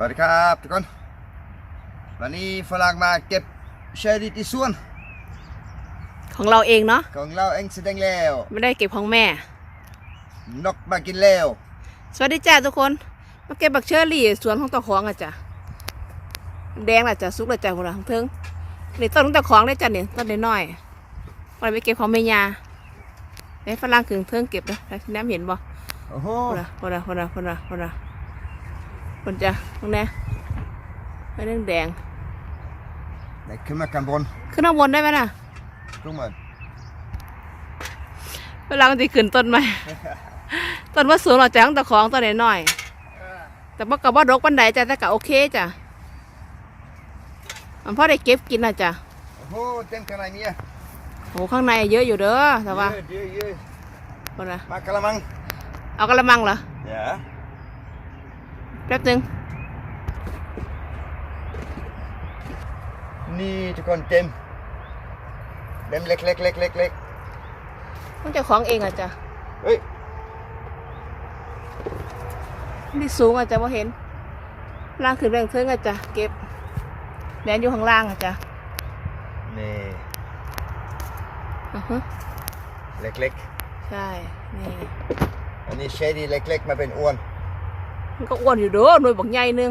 สวัสดีครับทุกคน วันนี้ฝรั่งมาเก็บเชอร์รี่ที่สวน ของเราเองเนาะ ของเราเองแสดงแล้ว ไม่ได้เก็บของแม่ นกมากินแล้ว สวัสดีจ้าทุกคน มาเก็บบักเชอรี่สวนของตะของอะจ้ะ แดงล่ะจ้ะสุกล่ะจ้ะหัวทั้งเทิงนี่ต้นของตะของได้จ้ะเนี่ยต้นน้อยๆวันไปเก็บของแม่ยาไอ้ฝรั่งขึงเทิงเก็บนะแล้วน้ำเห็นบ่โอ้โหคนละคนละคนละคนละคนละ คนจ้ะตรงนี้ไม่เรื่องแดงไหนขึ้นมากันบน ขึ้นข้างบนได้ไหมน่ะทุกมันเวลามันจะขึ้นต้นไหมต้นว่าสูงหรอกจ้ะของตะของต้นน้อยๆแต่ว่ากับว่าดกปันไดจ้ะแต่ก็โอเคจ้ะมันพอได้เก็บกินนะจ้ะโอ้โหเต็มข้างในเนี่ยโหข้างในเยอะอยู่เด้อแต่ว่าเยอะเยอะเยอะคนละมากระมัง เอากระมังเหรอเดี๋ยว แป๊บนึง นี่ทุกคนเต็มเต็มเล็กเล็กเล็กเล็กเล็กต้องเจ้าของเองอะจ้ะเฮ้ยนี่สูงอะจ้ะว่าเห็น ล่างขึ้นแรงเทิงอะจ้ะเก็บแดนอยู่ข้างล่างอะจ้ะนี่อือฮึเล็กเล็กใช่ นี่ อันนี้เชอร์รี่เล็กเล็กมาเป็นอ้วน มันก็อ้วนอยู่เด้อหน่วยบักใหญ่หนึง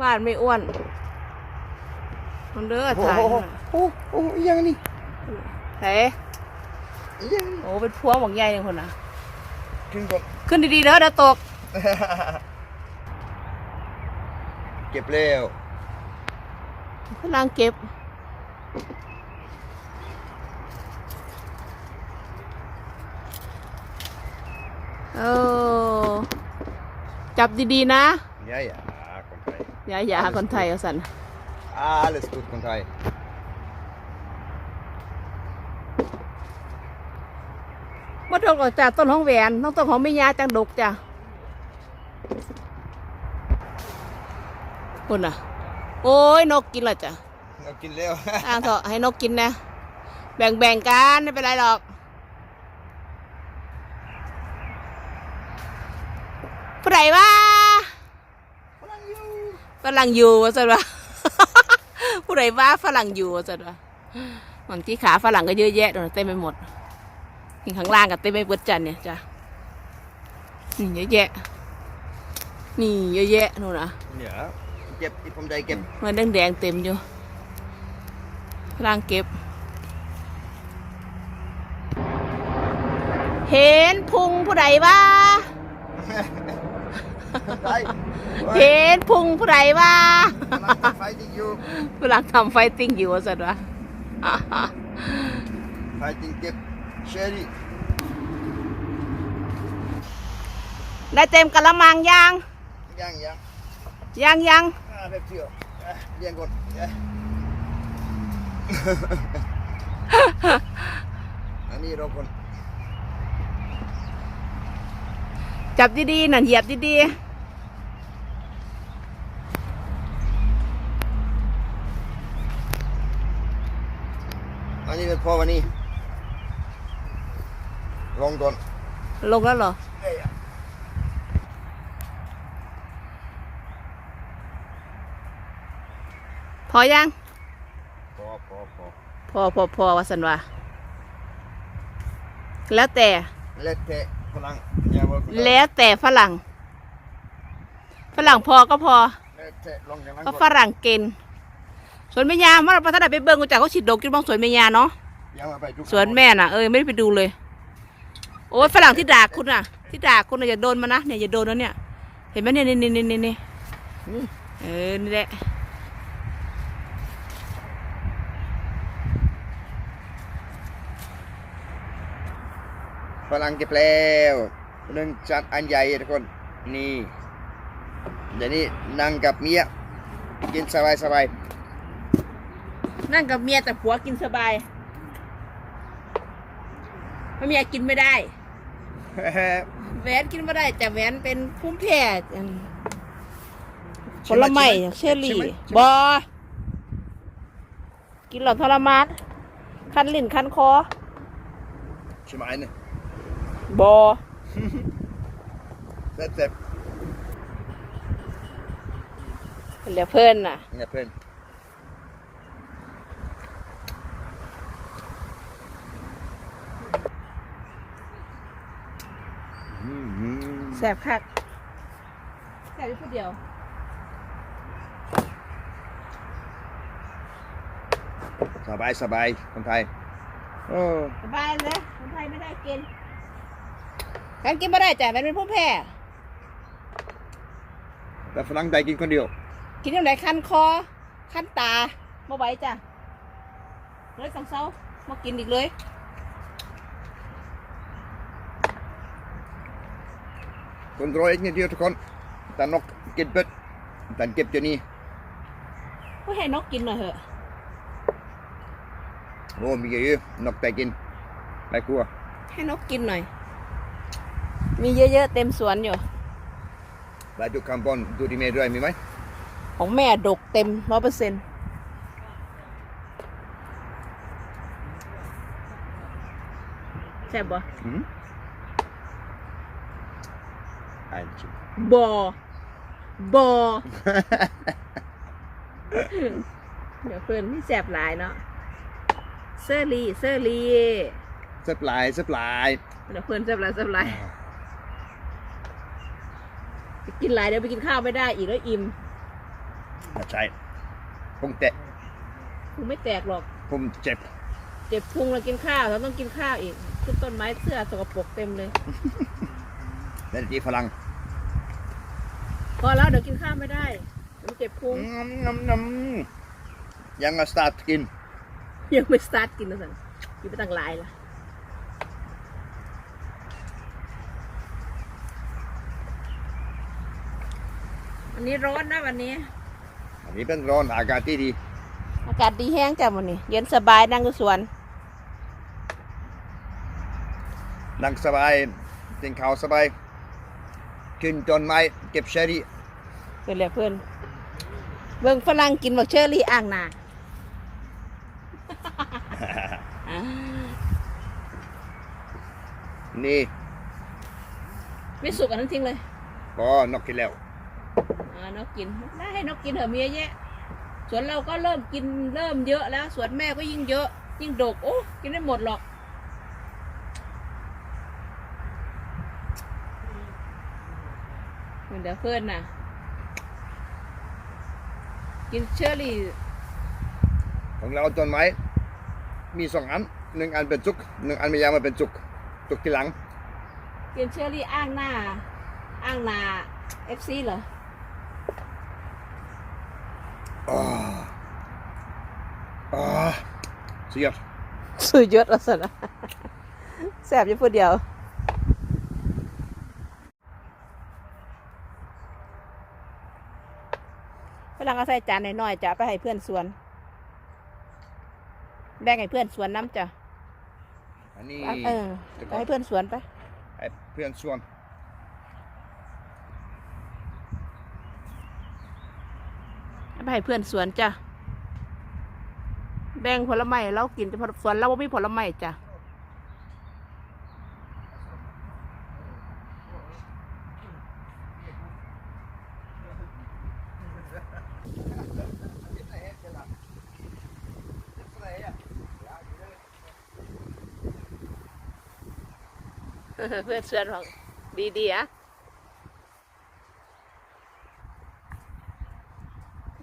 ว่านไม่อ้วนมันเด้อโอ้ถ่ายโหโอ้โหโอ้โหอีหยังนี่เฮ้อีหยังนี่โอ้เป็นพวงบักใหญ่เลยคนน่ะ ขึ้นก่อน ขึ้นดีๆเด้อเดี๋ยวตก เก็บเร็วกำลังเก็บ เออ จับดีๆนะ Ja, ja, kom bij. อย่าอย่าหาคนไทยเอาสัน Alles goed, kom bij. ว่าดกออกจากต้นของแหวนต้องต้นของไม่ยาจังดกจ้ะคุณน่ะ โอ้ยนกกินละจ้ะ Nou, kind Leo. อ่างเถอะให้นกกินนะ แบ่งแบ่งๆกันไม่เป็นไรหรอก ผู้ใดว่าฝรั่งอยู่ว่าสันวะผู้ใดว่าฝรั่งอยู่ว่าสันวะบางที่ขาฝรั่งก็เยอะแยะเลยเต็มไปหมดนี่ข้างล่างก็เต็มไปเบิดจันเนี่ยจ้ะนี่เยอะแยะ นี่เยอะแยะนู่นนะ Ja. Ik heb, ik kom daar, ik heb. มันแดงๆเต็มอยู่พลางเก็บ เห็นพุงผู้ใดวะ Daar. เห็นพุงผู้ใดวะ Fighting you. พลังทำไฟติ้งอยู่ว่าสัตว์วะ Fighting kip. Sherry. ได้เต็มกะละมังยัง Yang, yang. ยังยัง Ah, dat veel. Ah, Yang goed. Ja. En hier ook een. จับดีๆนั่นเหยียบดี En hier het voor niet. Long done. ๆลงแล้วเหรอ Nee, ja. พอยัง Pop, pop, pop. พอพอพอว่าสันวะแล้วแต่ Let it. Verlang. Ja, wat. แล้วแต่ฝรั่ง ฝรั่งพอก็พอ Let it. Long, lang. ก็ฝรั่งเกณฑ์สวนแม่ยาเมื่อเราไปท่านใดไปเบิ่งกูจากเขาฉีดดอกกินบ้างสวนแม่ยาเนาะ Ja, maar bij สวนแม่น่ะเออไม่ได้ไปดูเลย โอ้ยฝรั่งที่ด่าคุณน่ะ ที่ด่าคุณน่ะอย่าโดนมานะเนี่ยอย่าโดนนะเนี่ย เห็นไหมเนี่ยนี่นี่นี่นี่นี่เออนี่แหละ ฝรั่งเก็บแล้วหนึ่งจัดอันใหญ่ทุกคนนี่เดี๋ยวนี้นั่งกับเมียกินสบายสบายนั่งกับเมียแต่ผัวกินสบายเพราะเมียกินไม่ได้แหวนกินไม่ได้ แต่แหวนเป็นภูมิแพ้อันผลไม้เชอรี่บอกินหลอดทรมานคันลิ้นคันคอใช่ไหมเนี่ย บอเสร็จเสร็จเหลือเพื่อนน่ะ เนี่ยเพื่อนอืมแสบคักแสบอยู่ผู้เดียวสบายสบายคนไทยโอ้ สบายเลยคนไทยไม่ได้กิน การกินไม่ได้จ้ะมันเป็นผู้แพ้แต่ฝรั่งได้กินคนเดียว กินยังไงคันคอ คันตาบ่ไหวจ้ะเลยสองเซามากินอีกเลยคนรวยอีกนิดเดียวทุกคนแต่นกกินเป็ดแต่เก็บเจานี่ก็ให้นกกินหน่อยเถอะโอ้มีเยอะๆนกแต่กินไม่กลัว ให้นกกินหน่อย มีเยอะๆเต็มสวนอยู่ไปดูคำบอลดูที่เมย์ด้วยมีไหมของแม่ดกเต็มร้อยเปอร์เซ็นต์แซ่บบ่อืมอ่านชิบอบอเดี๋ยวเพื่อนไม่แซ่บหลายเนาะเซอร์ลีเซอร์ลีสปลายสปลายเดี๋ยวเพื่อนแซ่บหลายแซ่บหลาย ไปกินหลายเดี๋ยวไปกินข้าวไม่ได้อีกแล้วอิ่มใช่พุงแตะคงไม่แตกหรอกผมเจ็บ เจ็บพุงแล้วกินข้าวเราต้องกินข้าวอีกขึ้นต้นไม้เสื้อสกปรกเต็มเลยนั่นที่ฝรั่งพอแล้วเดี๋ยวกินข้าวไม่ได้เดี๋ยวมันเจ็บพุงน้ำน้ำน้ำยังมาสตาร์ทกิน ยังไม่สตาร์ทกินนะสันกินไปตั้งหลายละ วันนี้ร้อนนะวันนี้ อันนี้เป็นร้อนอากาศที่ดี อากาศดีแห้งจ้ะวันนี้ เย็นสบายนั่งอยู่สวน นั่งสบายกินข้าวสบายขึ้นต้นไม้เก็บเชอรี่เป็นเลยเพื่อนเบิ่งฝรั่งกินบักเชอรี่อ่างนาอ่านี่ ไม่สุกอันนั้นทิ้งเลย ก็นกกินแล้ว อ่านกกินได้ให้นกกินเถอะมีเยอะแยะสวนเราก็เริ่มกินเริ่มเยอะแล้วสวนแม่ก็ยิ่งเยอะ ยิ่งดกโอ้กินไม่หมดหรอกเดี๋ยวเดเพื่อนน่ะ กินเชอร์รี่ของเราต้นไม้ มีสองอันหนึ่งอันเป็นจุกหนึ่งอันไม่ยาวมาเป็นจุก จุกที่หลัง กินเชอร์รี่อ้างหน้า อ้างนาเอฟซีเหรออ๋อ สุดยอดสุดยอดแล้วสินะแสบอยู่พูดเดียวพลังก็ใส่จานน้อยๆจะเอาไปให้เพื่อนสวน แบ่งให้เพื่อนสวนน้ำจ้ะอันนี้เออไปให้เพื่อนสวนไปให้เพื่อนชวนเอาไปให้เพื่อนสวนจ้ะ แบ่งผลไม้เรากินแต่สวนเราไม่มีผลไม้จ้ะเพื่อนสวนของดีดีๆอะ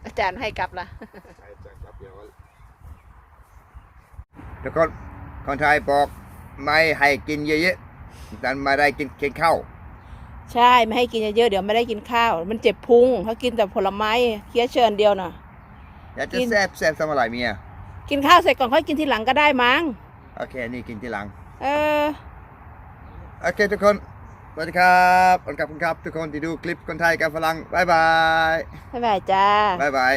อาจารย์ให้กลับละ ทุกคนคนไทยบอกไม่ให้กินเยอะๆแต่ไม่ได้กินกินข้าวใช่ไม่ให้กินเยอะๆเดี๋ยวไม่ได้กินข้าว มันเจ็บพุงเขากินแต่ผลไม้เคี้ยวเชิญเดียวน่ะอยากจะกินแซ่บแซ่บทำอะไรเมียกินข้าวเสร็จก่อนค่อยกินทีหลังก็ได้มั้งโอเคนี่กินทีหลัง เออโอเคทุกคนสวัสดีครับขอบคุณครับ ทุกคนที่ดูคลิปคนไทยกับฝรั่งบายบายบ๊ายบายจ้าบายบาย